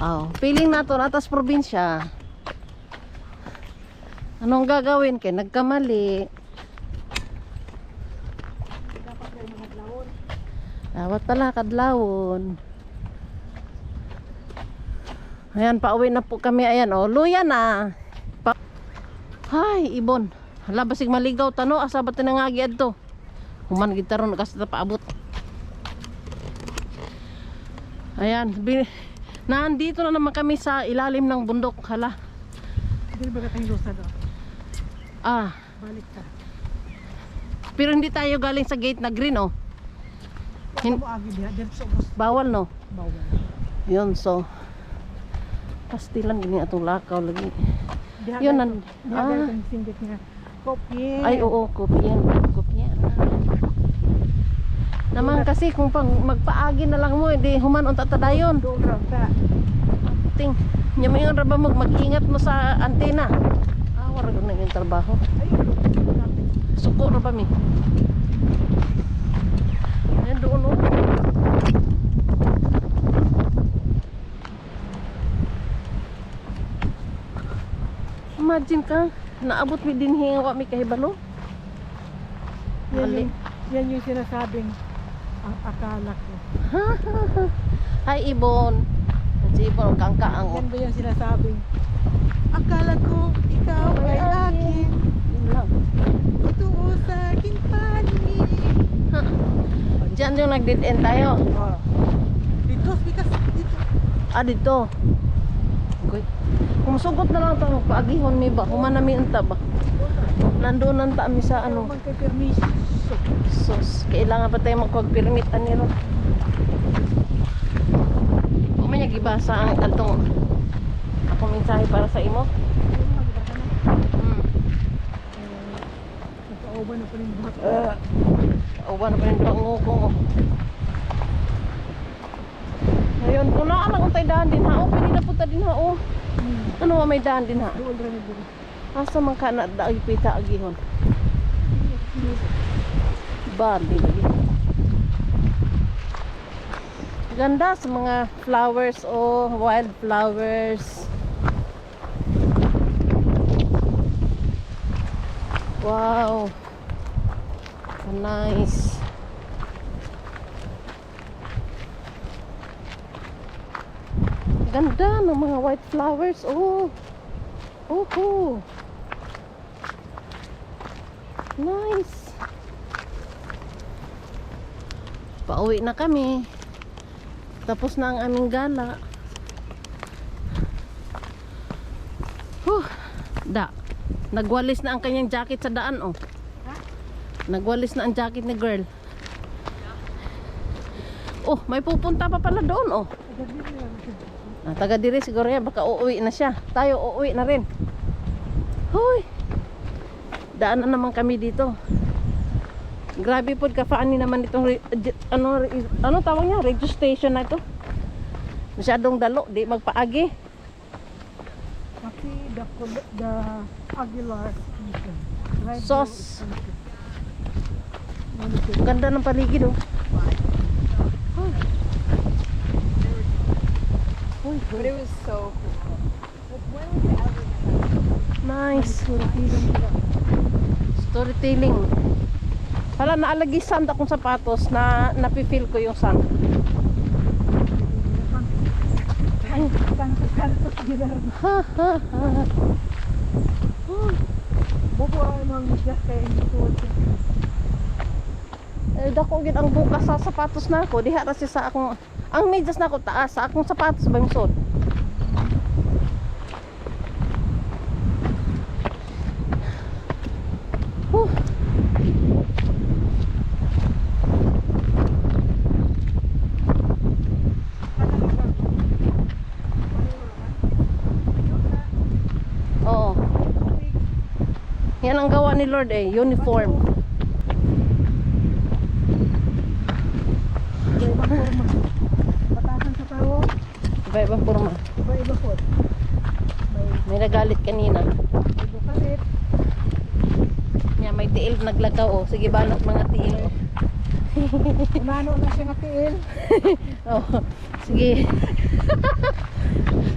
Oh, feeling na to natas probinsya. Anong gagawin kay nagkamali? Dapat pala kadlawon. Ayan, pauwi na po kami. Ayan, oh, luya na. Pa Hay, ibon. Hala, basig maligaw tano. Asa ba tinangagi adto? Human gitaron kasi paabot. Ayan, bi- nandito na naman kami sa ilalim ng bundok. Hala. Hindi ba katang lusa do? Ah, Balik ka. pero hindi tayo galing sa gate na green, oh. Hin Bawal, no? bawal. Yun, so. Pastilan gini atong lakaw lagi. Yun, nan- ah. Kopye. Ay, oo, kopyan. Kopyan. Naman kasi kung pang magpaagi na lang mo, hindi human unta ta. Ting, nya may ra ba mag mag-ingat mo sa antena. Ah, wala na yung trabaho. Suko ra pa mi. Ayan doon oh. Imagine ka, naabot mi din hinga mi kahibalo. Yan yan yung sinasabing ang akala ko. Hi Ibon. Si Ibon ang oh. Yan ba yung sinasabing akala ko ikaw ay akin. Yun lang. Totoo sa aking panig. Diyan yung nag-dead tayo. Oh. Dito, because dito. Ah, dito. Goy. Kung sugot na lang ito, magpaagihon mi ba? Human na mi unta ba? Nandoon ang ta mi sa ano. Ano? Kailangan pa tayo magpag-permit aniro. Kung may gibasa ang atong ako mensahe para sa imo. Hmm. Nagpauban na pa rin buhat. Uh, Awan pa rin pangukong. oh. Ngayon, kung naalang kung tayo daan din ha, oh, pwede na punta din ha, oh. Hmm. Ano nga may daan din ha? Na. Asa man ka na daig pita agihon. Bali lagi. Ganda sa mga flowers o oh, wild flowers. Wow. So nice. Ganda ng mga white flowers. Oh. Oho. Nice. Pauwi na kami. Tapos na ang aming gala. Huh. Da. Nagwalis na ang kanyang jacket sa daan, oh. Nagwalis na ang jacket ni girl. Oh, may pupunta pa pala doon, oh. Ah, taga diri siguro yan, baka uuwi na siya. Tayo uuwi na rin. Hoy. Daan na naman kami dito. Grabe po kafaani naman itong ano ano tawag niya? Registration na ito. Masyadong dalo, di magpaagi. Kasi the, the Aguilar Station. Right Sos. something. Ganda ng paligid oh. Hoy. Hoy, But it was so cool. When was ever nice. Nila. Storytelling. Hala, naalagisan akong sapatos na napifeel ko yung sun. Ay, ko. eh, dako gid ang bukas sa sapatos na ako. Diha ra siya sa akong ang medyas na ako taas sa akong sapatos ba yung sod. Huh. Oo. Yan ang gawa ni Lord eh, uniform. Iba-ibang forma. Batasan sa tao, Iba-ibang forma. iba-iba. May May nagalit kanina. iba kalit. Nya may tiil naglagaw oh. Sige banat mga tiil. Umano na siya nga tiil. oh. Sige.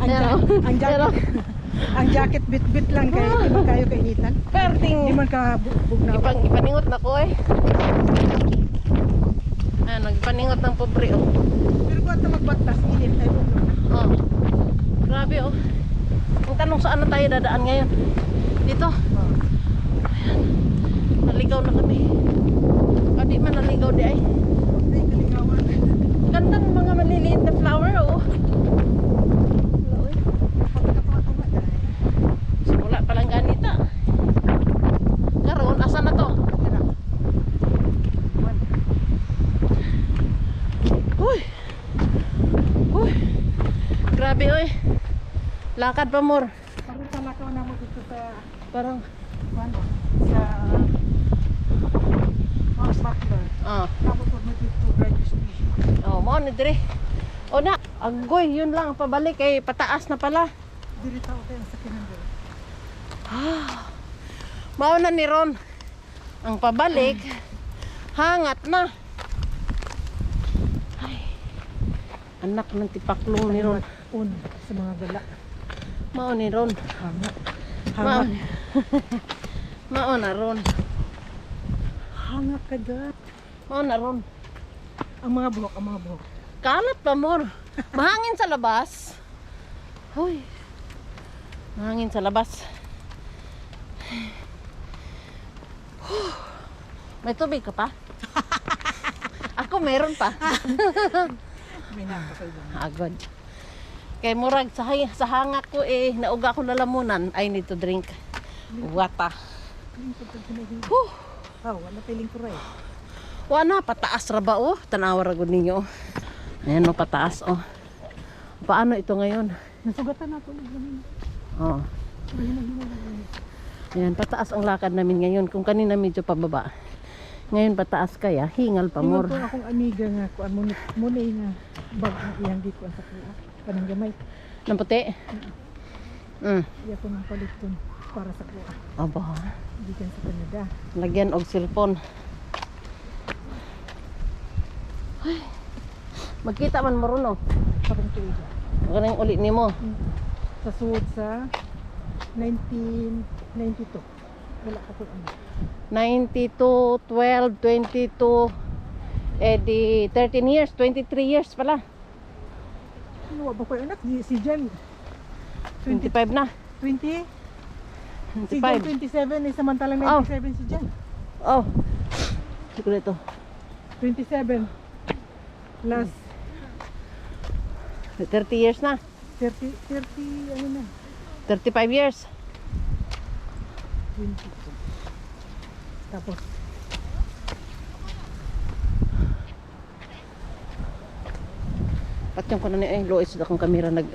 Ang, Pero, ja- ang jacket, bit-bit lang kay di man kayo kainitan. perting, Di man ka bu- bugnaw. ipang, ipaningot na ko eh. Ah, nagpaningot ng pobre oh. Pero kung ito magbatas, init ay bugnaw na. Oh. Grabe oh. Ang tanong saan na tayo dadaan ngayon? Dito. Oh. Naligaw na kami. Ah, di man naligaw di ay. Ay, kalingawan. Ganda ng mga maliliit na flower oh. Wala, oy. Pagkapatong na dahil. Simula pa lang ganita. Karon, asa na to? Tira. One. Uy. Uy. Grabe oy. Lakad pa more. Parang talakaw na mo dito sa Parang ano, sa Mount Butler. ah, Tapos may dito registration. oh, mo ni dire. O na, agoy, yun lang pabalik kay pataas na pala. Dili tao tayo sa kinandol. Mao na ni Ron. Ang pabalik hangat na. Ay. Anak ng tipaklong ni Ron. Un sa mga gala. Mao ni Ron. Mao. Mao na Ron. Hangat ka dyan. Mao na Ron. Ang mga buhok, ang mga buhok. Kalat pa more. Mahangin sa labas. Hoy. Mahangin sa labas. May tubig ka pa? Ako meron pa. Nakakay lang. Agad. Kay murag sa, sa hanga ko eh, nauga ko lalamunan. I need to drink wata. Huh. Oh, wala piling ko rin. Wana, pataas ra ba oh? Tanawa ra gud ninyo. Ayan oh, pataas oh. Paano ito ngayon? Nasugatan na tulog namin. Oh. Ayan, pataas ang lakad namin ngayon. Kung kanina medyo pababa. Ngayon pataas kaya, hingal pa more. ko akong amiga nga ko ang munit munay nga bag na iyang di ko ang sakya. Kanang gamay. Ng puti? Mm. Iya ko nang paliton para sa kuha. Aba, Gikan sa Canada. lagyan og cellphone. Ay, magkita man mo ron oh. Parang tuig. Magaling ulit ni mo. Sa suod sa 1992. 92, 12, 22, eh di 13 years, 23 years pala. Ano ba ko anak? Si, Jen. 20, 25 na. 20? Si Jen 25. 27 eh samantalang Oh. 97 si Jen. Oh. Siguro ito. 27. Last 30 years na. 30, 30, ano na? 35 years. 20. Tapos, Patyong ko na ni eh, Lois akong kamera nag